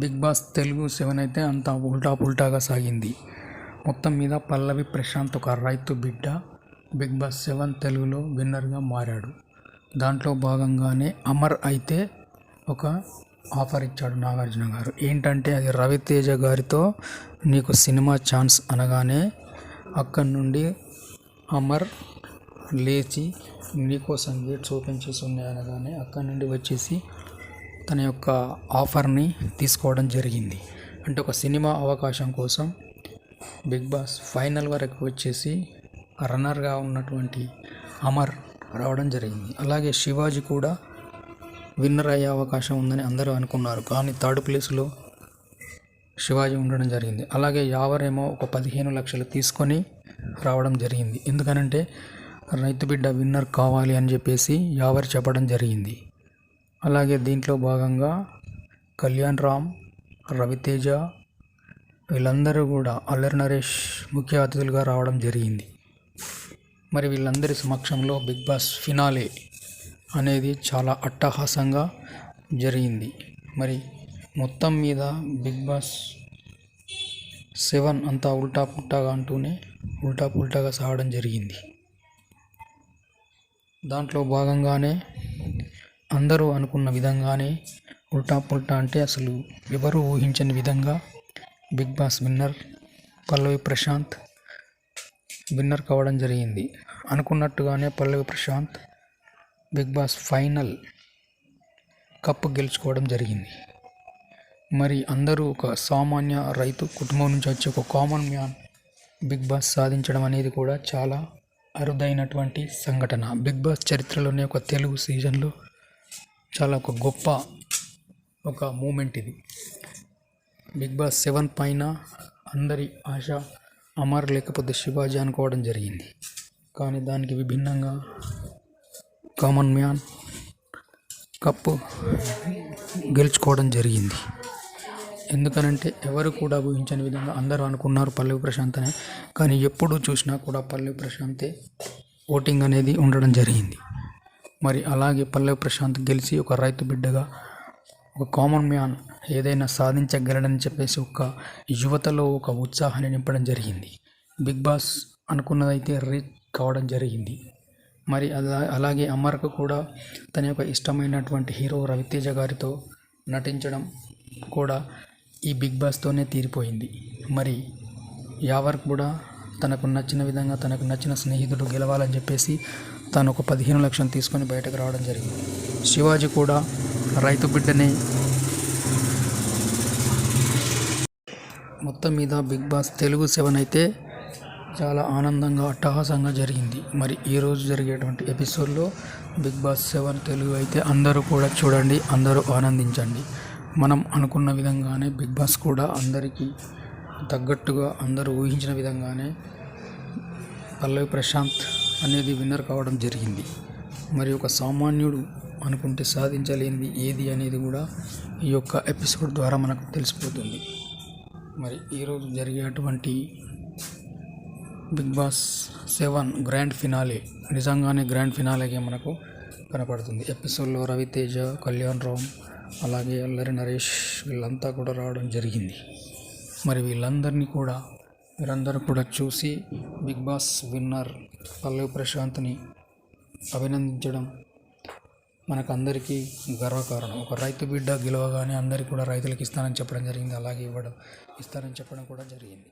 Big boss Telugu seven అయితే అంత ఉల్టా పుల్టాగా సాగింది. మొత్తం మీద పల్లవి ప్రశాంత్ ఒక రైతు బిడ్డ బిగ్ బాస్ సెవెన్ తెలుగులో విన్నర్గా మారాడు. దాంట్లో భాగంగానే అమర్ అయితే ఒక ఆఫర్ ఇచ్చాడు నాగార్జున గారు. ఏంటంటే అది రవితేజ గారితో నీకు సినిమా ఛాన్స్ అనగానే అక్కడి నుండి అమర్ లేచి నీకోసం గేట్స్ ఓపెన్ చేసి ఉన్నాయి అనగానే అక్కడి నుండి వచ్చేసి తన యొక్క ఆఫర్ని తీసుకోవడం జరిగింది. అంటే ఒక సినిమా అవకాశం కోసం బిగ్ బాస్ ఫైనల్ వరకు వచ్చేసి రన్నర్గా ఉన్నటువంటి అమర్ రావడం జరిగింది. అలాగే శివాజీ కూడా విన్నర్ అయ్యే అవకాశం ఉందని అందరూ అనుకున్నారు. కానీ థర్డ్ ప్లేస్లో శివాజీ ఉండడం జరిగింది. అలాగే యావరేమో ఒక పదిహేను లక్షలు తీసుకొని రావడం జరిగింది. ఎందుకనంటే రైతు బిడ్డ విన్నర్ కావాలి అని చెప్పేసి యావర్ చెప్పడం జరిగింది. అలాగే దీంట్లో భాగంగా కళ్యాణ్ రామ్ రవితేజ వీళ్ళందరూ కూడా అల్లరి నరేష్ ముఖ్య అతిథులుగా రావడం జరిగింది. మరి వీళ్ళందరి సమక్షంలో బిగ్ బాస్ ఫినాలే అనేది చాలా అట్టహాసంగా జరిగింది. మరి మొత్తం మీద బిగ్ బాస్ సెవెన్ అంతా ఉల్టా పుల్టాగా అంటూనే ఉల్టా పుల్టాగా సాగడం జరిగింది. దాంట్లో భాగంగానే అందరూ అనుకున్న విధంగానే ఉల్టా పుల్టా అంటే అసలు ఎవరు ఊహించని విధంగా big boss winner Pallavi Prashanth winner కావడం జరిగింది. అనుకున్నట్టుగానే Pallavi Prashanth big boss final cup గెలుచుకోవడం జరిగింది. మరి అందరూ ఒక సామాన్య రైతు కుటుంబం నుంచి వచ్చి ఒక కామన్ మ్యాన్ బిగ్ బాస్ సాధించడం అనేది కూడా చాలా అరుదైనటువంటి సంఘటన. బిగ్ బాస్ చరిత్రలోనే ఒక తెలుగు సీజన్లో చాలా ఒక గొప్ప ఒక మూమెంట్ ఇది. బిగ్ బాస్ సెవెన్ పైన అందరి ఆశ అమర్ లేకపోతే శివాజీ అనుకోవడం జరిగింది. కానీ దానికి విభిన్నంగా కామన్ మ్యాన్ కప్పు గెలుచుకోవడం జరిగింది. ఎందుకనంటే ఎవరు కూడా ఊహించని విధంగా అందరూ అనుకున్నారు పల్లవి ప్రశాంత్ అనే. కానీ ఎప్పుడు చూసినా కూడా పల్లవి ప్రశాంతే ఓటింగ్ అనేది ఉండడం జరిగింది. మరి అలాగే పల్లవి ప్రశాంత్ గెలిచి ఒక రైతు బిడ్డగా ఒక కామన్ మ్యాన్ ఏదైనా సాధించగలడని చెప్పేసి ఒక యువతలో ఒక ఉత్సాహాన్ని నింపడం జరిగింది. బిగ్ బాస్ అనుకున్నదైతే రీచ్ కావడం జరిగింది. మరి అలా అలాగే అమర్కు కూడా తన యొక్క ఇష్టమైనటువంటి హీరో రవితేజ గారితో నటించడం కూడా ఈ బిగ్ బాస్తోనే తీరిపోయింది. మరి యావర్ కూడా తనకు నచ్చిన విధంగా తనకు నచ్చిన స్నేహితుడు గెలవాలని చెప్పేసి తను ఒక పదిహేను లక్షలు తీసుకొని బయటకు రావడం జరిగింది. శివాజీ కూడా రైతు బిడ్డని మొత్తం మీద బిగ్ బాస్ తెలుగు సెవెన్ అయితే చాలా ఆనందంగా అట్టహాసంగా జరిగింది. మరి ఈరోజు జరిగేటువంటి ఎపిసోడ్లో బిగ్ బాస్ సెవెన్ తెలుగు అయితే అందరూ కూడా చూడండి అందరూ ఆనందించండి. మనం అనుకున్న విధంగానే బిగ్ బాస్ కూడా అందరికీ తగ్గట్టుగా అందరూ ఊహించిన విధంగానే పల్లవి ప్రశాంత్ అనేది విన్నర్ కావడం జరిగింది. మరి ఒక సామాన్యుడు అనుకుంటే సాధించలేనిది ఏది అనేది కూడా ఈ యొక్క ఎపిసోడ్ ద్వారా మనకు తెలిసిపోతుంది. మరి ఈరోజు జరిగేటువంటి big boss seven grand finale నిజంగానే గ్రాండ్ ఫినాలేగా మనకు కనపడుతుంది. ఎపిసోడ్లో రవితేజ కళ్యాణ్ రామ్ అలాగే అల్లరి నరేష్ వీళ్ళంతా కూడా రావడం జరిగింది. మరి వీళ్ళందరినీ కూడా మీరందరూ కూడా చూసి బిగ్ బాస్ విన్నర్ పల్లవి ప్రశాంత్ని అభినందించడం మనకందరికీ గర్వకారణం. ఒక రైతు బిడ్డ గెలవగానే అందరికీ కూడా రైతులకు ఇస్తానని చెప్పడం జరిగింది. అలాగే ఇవ్వడం ఇస్తానని చెప్పడం కూడా జరిగింది.